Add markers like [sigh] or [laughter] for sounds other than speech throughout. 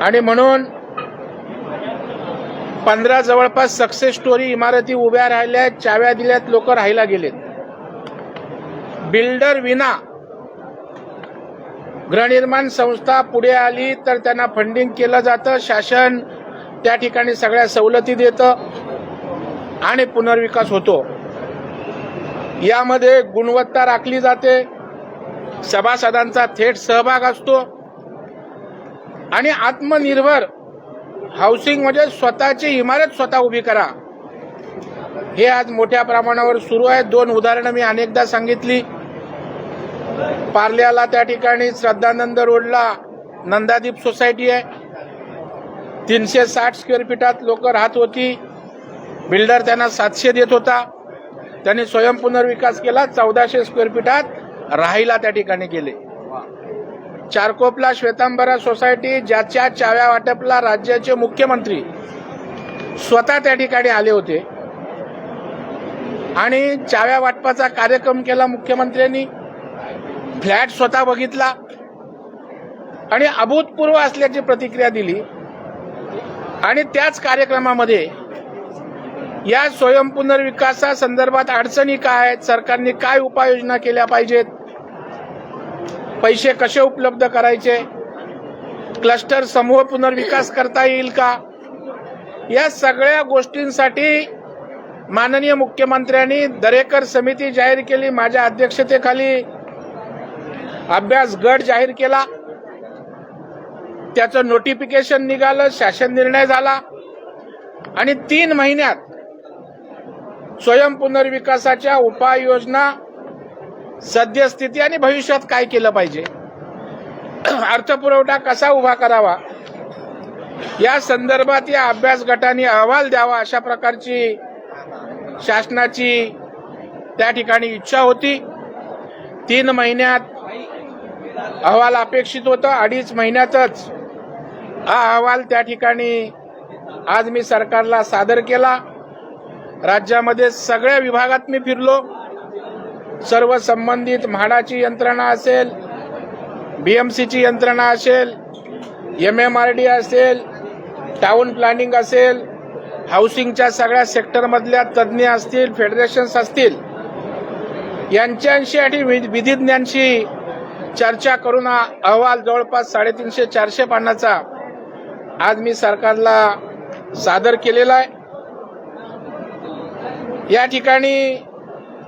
आणि म्हणून पंधरा जवळपास सक्सेस स्टोरी इमारती उभ्या राहिल्या चाव्या दिल्यात लोक राहायला गेलेत. बिल्डर विना गृहनिर्माण संस्था पुढे आली तर त्यांना फंडिंग केलं जातं शासन त्या ठिकाणी सगळ्या सवलती देतं आणि पुनर्विकास होतो. यामध्ये गुणवत्ता राखली जाते सभासदांचा थेट सहभाग असतो. आणि आत्मनिर्भर हाऊसिंग म्हणजे स्वतःची इमारत स्वतः उभी करा. हे आज मोठ्या प्रमाणावर सुरू आहे. दोन उदाहरणं मी अनेकदा सांगितली. पार्ल्याला त्या ठिकाणी श्रद्धानंद रोडला नंदादीप सोसायटी आहे. तीनशे साठ स्क्वेअर फीटात लोक राहत होती. बिल्डर त्यांना सातशे देत होता. त्यांनी स्वयंपुनर्विकास केला. चौदाशे स्क्वेअर फीटात राहायला त्या ठिकाणी गेले. चारकोपला श्वेतांबरा सोसायटी ज्याच्या चाव्या वाटपला राज्याचे मुख्यमंत्री स्वतः त्या ठिकाणी आले होते. आणि चाव्या वाटपाचा कार्यक्रम केला मुख्यमंत्र्यांनी. फ्लॅट स्वतः बघितला. आणि अभूतपूर्व असल्याची प्रतिक्रिया दिली. आणि त्याच कार्यक्रमामध्ये या स्वयंपुनर्विकासासंदर्भात अडचणी काय आहेत सरकारने काय उपाययोजना केल्या पाहिजेत? पैसे कसे उपलब्ध करायचे? क्लस्टर समूह पुनर्विकास करता येईल का? या सगळ्या गोष्टींसाठी माननीय मुख्यमंत्र्यांनी दरेकर समिती जाहीर केली माझ्या अध्यक्षतेखाली अभ्यास गट जाहीर केला. त्याचं नोटिफिकेशन निघालं शासन निर्णय झाला. आणि तीन महिन्यात स्वयं पुनर्विकासाच्या उपाययोजना सद्यस्थिती आणि भविष्यात काय केलं पाहिजे? अर्थपुरवठा कसा उभा करावा? या संदर्भात या अभ्यास गटाने अहवाल द्यावा अशा प्रकारची शासनाची त्या ठिकाणी इच्छा होती. तीन महिन्यात अहवाल अपेक्षित होता अडीच महिन्यातच हा अहवाल त्या ठिकाणी आज मी सरकारला सादर केला. राज्यामध्ये सगळ्या विभागात मी फिरलो. सर्व संबंधित म्हाडाची यंत्रणा असेल बीएमसीची यंत्रणा असेल एम एम आर डी असेल टाऊन प्लॅनिंग असेल हाऊसिंगच्या सगळ्या सेक्टरमधल्या तज्ज्ञ असतील फेडरेशन्स असतील यांच्याशी आणि वि- विधिज्ञांशी चर्चा करून हा अहवाल जवळपास साडेतीनशे चारशे पानाचा आज मी सरकारला सादर केलेला आहे. या ठिकाणी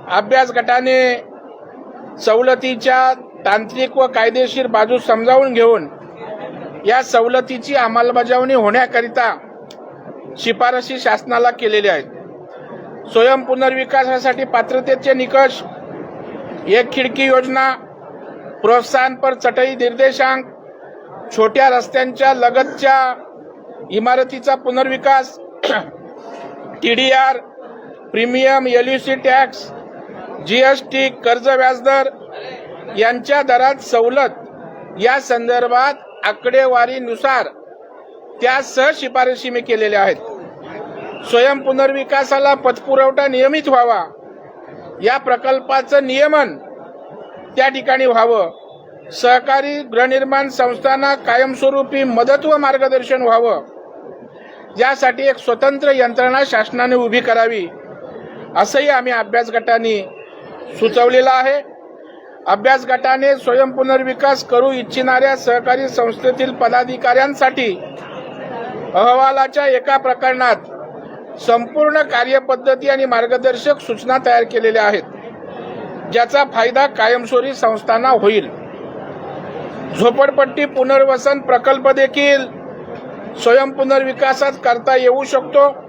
अभ्यास गटाने सवलतीच्या तांत्रिक व कायदेशीर बाजू समजावून घेऊन या सवलतीची अंमलबजावणी होण्याकरिता शिफारशी शासनाला केलेल्या आहेत. स्वयं पुनर्विकासासाठी पात्रतेचे निकष एक खिडकी योजना प्रोत्साहनपर चटई निर्देशांक छोट्या रस्त्यांच्या लगतच्या इमारतीचा पुनर्विकास [clears throat] TDR premium LUC tax GST कर्ज व्याजदर यांच्या दरात सवलत या संदर्भात आकडेवारीनुसार त्या सहशिफारशी मी केलेल्या आहेत. स्वयं पुनर्विकासाला पतपुरवठा नियमित व्हावा. या प्रकल्पाचं नियमन त्या ठिकाणी व्हावं. सहकारी गृहनिर्माण संस्थांना कायमस्वरूपी मदत व मार्गदर्शन व्हावं. यासाठी एक स्वतंत्र यंत्रणा शासनाने उभी करावी असंही आम्ही अभ्यास गटाने सुचवलेला आहे. अभ्यास गटाने स्वयंपुनर्विकास करू इच्छिणाऱ्या सहकारी संस्थेतील पदाधिकाऱ्यांसाठी अहवालाच्या एका प्रकरणात संपूर्ण कार्यपद्धती आणि मार्गदर्शक सूचना तयार केलेल्या आहेत. ज्याचा फायदा कायमस्वरूपी संस्थांना होईल. झोपडपट्टी पुनर्वसन प्रकल्प देखील स्वयंपुनर्विकासात करता येऊ शकतो.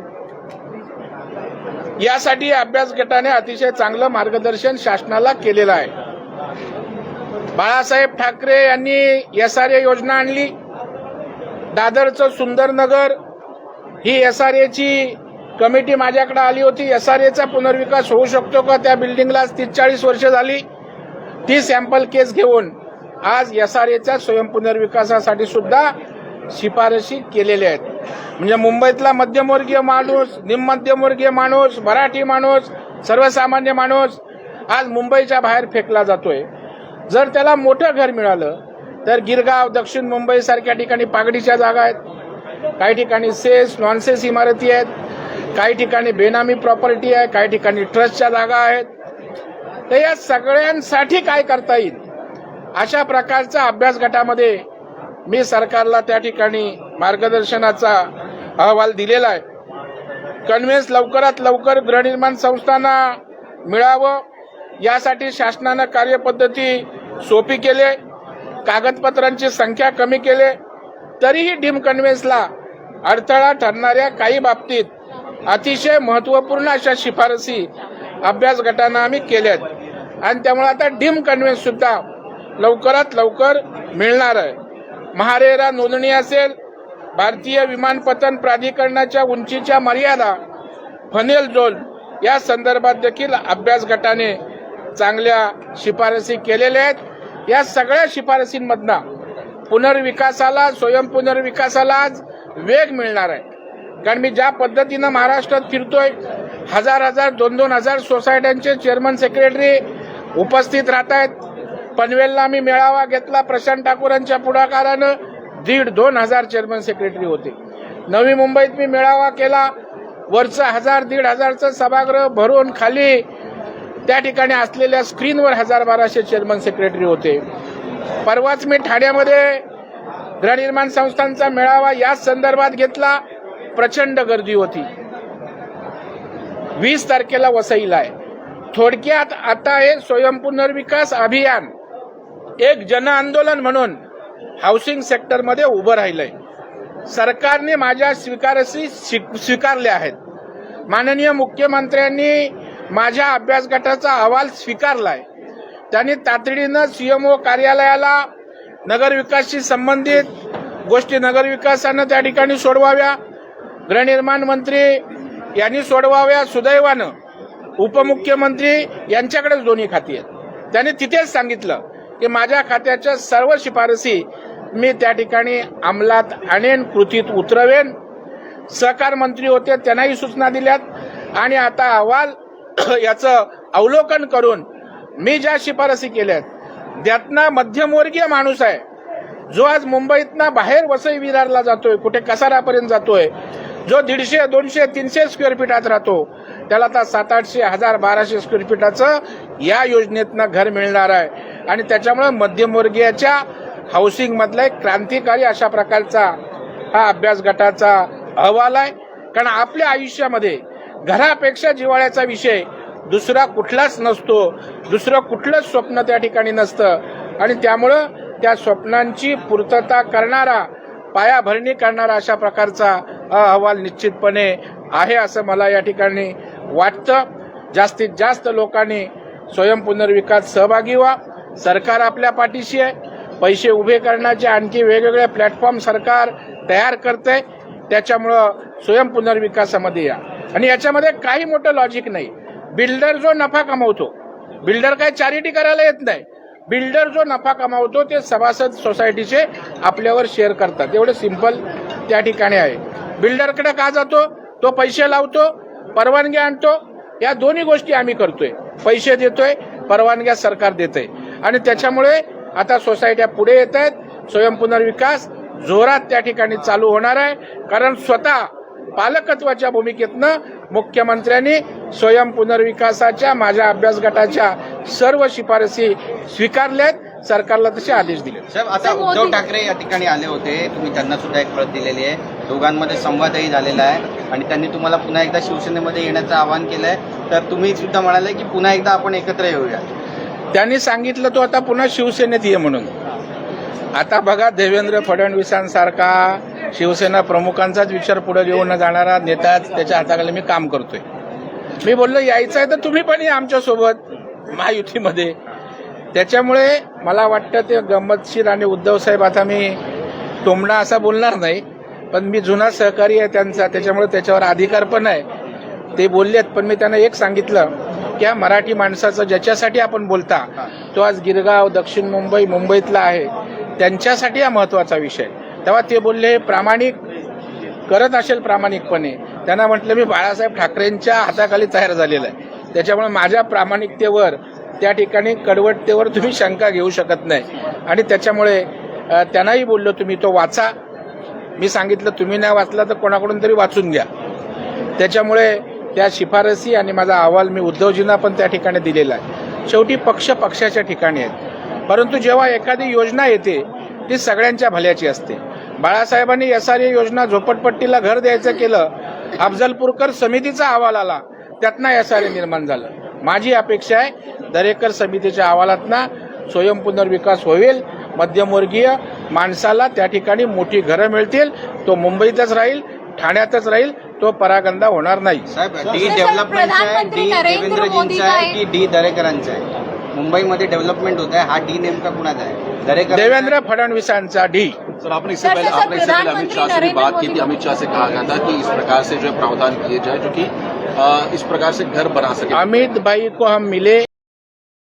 यासाठी अभ्यास गटाने अतिशय चांगलं मार्गदर्शन शासनाला केलेलं आहे. बाळासाहेब ठाकरे यांनी एस आर ए योजना आणली. दादरचं सुंदरनगर ही एस आर एची कमिटी माझ्याकडे आली होती. एस आर एचा पुनर्विकास होऊ शकतो का? त्या बिल्डिंगला तीस चाळीस वर्ष झाली. ती सॅम्पल केस घेऊन आज एस आर एच्या स्वयंपुनर्विकासासाठी सुद्धा शिफारशी केलेल्या आहेत. म्हणजे मुंबईतला मध्यमवर्गीय माणूस निमध्यमवर्गीय माणूस मराठी माणूस सर्वसामान्य माणूस आज मुंबईच्या बाहेर फेकला जातोय. जर त्याला मोठं घर मिळालं तर गिरगाव दक्षिण मुंबई सारख्या ठिकाणी पागडीच्या जागा आहेत. काही ठिकाणी सेस नॉनसेस इमारती आहेत. काही ठिकाणी बेनामी प्रॉपर्टी आहे. काही ठिकाणी ट्रस्टच्या जागा आहेत. तर या सगळ्यांसाठी काय करता येईल? अशा प्रकारचा अभ्यास गटामध्ये मी सरकारला त्या ठिकाणी मार्गदर्शनाचा अहवाल दिलेला आहे. कन्व्हेन्स लवकरात लवकर गृहनिर्माण संस्थांना मिळावं यासाठी शासनानं कार्यपद्धती सोपी केले कागदपत्रांची संख्या कमी केले तरीही डीम कन्व्हेन्सला अडथळा ठरणाऱ्या काही बाबतीत अतिशय महत्त्वपूर्ण अशा शिफारसी अभ्यास गटानं आम्ही केल्यात आणि त्यामुळे आता डीम कन्व्हेन्स सुद्धा लवकरात लवकर मिळणार आहे. महारेरा नोंदणी असेल भारतीय विमानपतन प्राधिकरणाच्या उंचीच्या मर्यादा फनेल झोन या संदर्भात देखील अभ्यास गटाने चांगल्या शिफारसी केलेल्या आहेत. या सगळ्या शिफारसींमधनं पुनर्विकासाला स्वयं पुनर्विकासाला आज वेग मिळणार आहे. कारण मी ज्या पद्धतीनं महाराष्ट्रात फिरतोय हजार हजार दोन दोन हजार सोसायट्यांचे चेअरमन सेक्रेटरी उपस्थित राहत आहेत. पनवेलला मी मेळावा घेतला. प्रशांत ठाकूरांच्या पुढाकारानं दीड दोन हजार चेअरमन सेक्रेटरी होते. नवी मुंबईत मी मेळावा केला. वरचं हजार दीड हजारचं सभागृह भरून खाली त्या ठिकाणी असलेल्या स्क्रीनवर हजार बाराशे चेअरमन सेक्रेटरी होते. परवाच मी ठाण्यामध्ये गृहनिर्माण संस्थांचा मेळावा याच संदर्भात घेतला. प्रचंड गर्दी होती. वीस तारखेला वसईला आहे. थोडक्यात आता हे स्वयंपुनर्विकास अभियान एक जन आंदोलन म्हणून हाऊसिंग सेक्टरमध्ये उभं राहिलंय. सरकारने माझ्या स्वीकारसी स्वी- स्वीकारल्या आहेत. माननीय मुख्यमंत्र्यांनी माझ्या अभ्यास गटाचा अहवाल स्वीकारलाय. त्यांनी तातडीनं सीएमओ कार्यालयाला नगरविकासशी संबंधित गोष्टी नगरविकासानं त्या ठिकाणी सोडवाव्या गृहनिर्माण मंत्री यांनी सोडवाव्या सुदैवानं उपमुख्यमंत्री यांच्याकडेच दोन्ही खाती आहेत. त्यांनी तिथेच सांगितलं की माझ्या खात्याच्या सर्व शिफारसी मी त्या ठिकाणी अंमलात आणेन कृतीत उतरवेन. सहकार मंत्री होते त्यांनाही सूचना दिल्यात. आणि आता अहवाल [clears throat] याचं अवलोकन करून मी ज्या शिफारसी केल्यात त्यातनं मध्यमवर्गीय माणूस आहे. जो आज मुंबईतनं बाहेर वसई विरारला जातोय कुठे कसारापर्यंत जातोय जो दीडशे दोनशे तीनशे स्क्वेअर फीटात राहतो त्याला आता सात आठशे हजार बाराशे स्क्वेअर फीटाचं या योजनेतनं घर मिळणार आहे. आणि त्याच्यामुळे मध्यमवर्गीयाच्या हाऊसिंगमधला एक क्रांतिकारी अशा प्रकारचा हा अभ्यास गटाचा अहवाल आहे. कारण आपल्या आयुष्यामध्ये घरापेक्षा जिव्हाळ्याचा विषय दुसरा कुठलाच नसतो. दुसरं कुठलंच स्वप्न त्या ठिकाणी नसतं. आणि त्यामुळं त्या स्वप्नांची पूर्तता करणारा पायाभरणी करणारा अशा प्रकारचा अहवाल निश्चितपणे आहे असं मला या ठिकाणी वाटतं. जास्तीत जास्त लोकांनी स्वयंपुनर्विकास सहभागी व्हा. सरकार आपल्या पाठीशी आहे. पैसे उभे करण्याचे आणखी वेगवेगळे प्लॅटफॉर्म सरकार तयार करते त्याच्यामुळं स्वयंपुनर्विकासामध्ये या. आणि याच्यामध्ये काही मोठं लॉजिक नाही. बिल्डर जो नफा कमावतो बिल्डर काय चॅरिटी करायला येत नाही. बिल्डर जो नफा कमावतो ते सभासद सोसायटीचे आपल्यावर शेअर करतात. एवढं सिंपल त्या ठिकाणी आहे. बिल्डरकडे का जातो? तो पैसे लावतो परवानगी आणतो. या दोन्ही गोष्टी आम्ही करतोय. पैसे देतोय परवानग्या सरकार देतंय. आणि त्याच्यामुळे आता सोसायट्या पुढे येत आहेत. स्वयंपुनर्विकास जोरात त्या ठिकाणी चालू होणार आहे. कारण स्वतः पालकत्वाच्या भूमिकेतनं मुख्यमंत्र्यांनी स्वयं पुनर्विकासाच्या माझ्या अभ्यास गटाच्या सर्व शिफारसी स्वीकारल्यात. सरकारला तसे आदेश दिले साहेब आता उद्धव ठाकरे या ठिकाणी आले होते. तुम्ही त्यांना सुद्धा एक पळत दिलेली आहे. दोघांमध्ये संवादही झालेला आहे. आणि त्यांनी तुम्हाला पुन्हा एकदा शिवसेनेमध्ये येण्याचं आवाहन केलंय. तर तुम्ही सुद्धा म्हणाले की पुन्हा एकदा आपण एकत्र येऊया. त्यांनी सांगितलं तो आता पुन्हा शिवसेनेत ये म्हणून. आता बघा देवेंद्र फडणवीसांसारखा शिवसेना प्रमुखांचाच विचार पुढे घेऊन जाणारा नेता त्याच्या हाताखाली मी काम करतोय. मी बोललो यायचं आहे तर तुम्ही पण या आमच्यासोबत महायुतीमध्ये. त्याच्यामुळे मला वाटतं ते गंमतशीर आणि उद्धव साहेब आता मी टोमणा असा बोलणार नाही पण मी जुना सहकारी आहे त्यांचा त्याच्यामुळे त्याच्यावर अधिकार पण आहे. ते बोललेत पण मी त्यांना एक सांगितलं त्या मराठी माणसाचं ज्याच्यासाठी आपण बोलता तो आज गिरगाव दक्षिण मुंबई मुंबईतला आहे त्यांच्यासाठी हा महत्त्वाचा विषय. तेव्हा ते बोलले हे प्रामाणिक करत असेल प्रामाणिकपणे. त्यांना म्हटलं मी बाळासाहेब ठाकरेंच्या हाताखाली तयार झालेलं आहे. त्याच्यामुळे माझ्या प्रामाणिकतेवर त्या ठिकाणी कडवटतेवर तुम्ही शंका घेऊ शकत नाही. आणि त्याच्यामुळे त्यांनाही बोललो तुम्ही तो वाचा. मी सांगितलं तुम्ही नाही वाचला तर कोणाकडून तरी वाचून घ्या. त्याच्यामुळे त्या शिफारसी आणि माझा अहवाल मी उद्धवजींना पण त्या ठिकाणी दिलेला आहे. शेवटी पक्ष पक्षाच्या ठिकाणी आहेत. परंतु जेव्हा एखादी योजना येते ती सगळ्यांच्या भल्याची असते. बाळासाहेबांनी एस आर ए योजना झोपडपट्टीला घर द्यायचं केलं अफजलपूरकर समितीचा अहवाल आला त्यातनं एस आर ए निर्माण झालं. माझी अपेक्षा आहे दरेकर समितीच्या अहवालातनं स्वयं पुनर्विकास होईल मध्यमवर्गीय माणसाला त्या ठिकाणी मोठी घरं मिळतील तो मुंबईतच राहील ठाण्यातच राहील तो परागंदा होणार नाही. साहेब डी सर, डेव्हलपमेंटचा आहे प्रधानमंत्री डी नरेंद्र देवेंद्रजींचा आहे की डी दरेकरांचा आहे? मुंबईमध्ये डेव्हलपमेंट होत आहे हा डी नेमका कुणाचा आहे? दरेकर देवेंद्र फडणवीसांचा ढी सर आपने इससे सर, पहले सर, आपने इससे पहले अमित शाह से भी बात की थी अमित शाह से कहा गया था कि इस प्रकार से जो है प्रावधान किए जाए जो कि अ, इस प्रकार से घर बना सके। अमित भाई को हम मिले।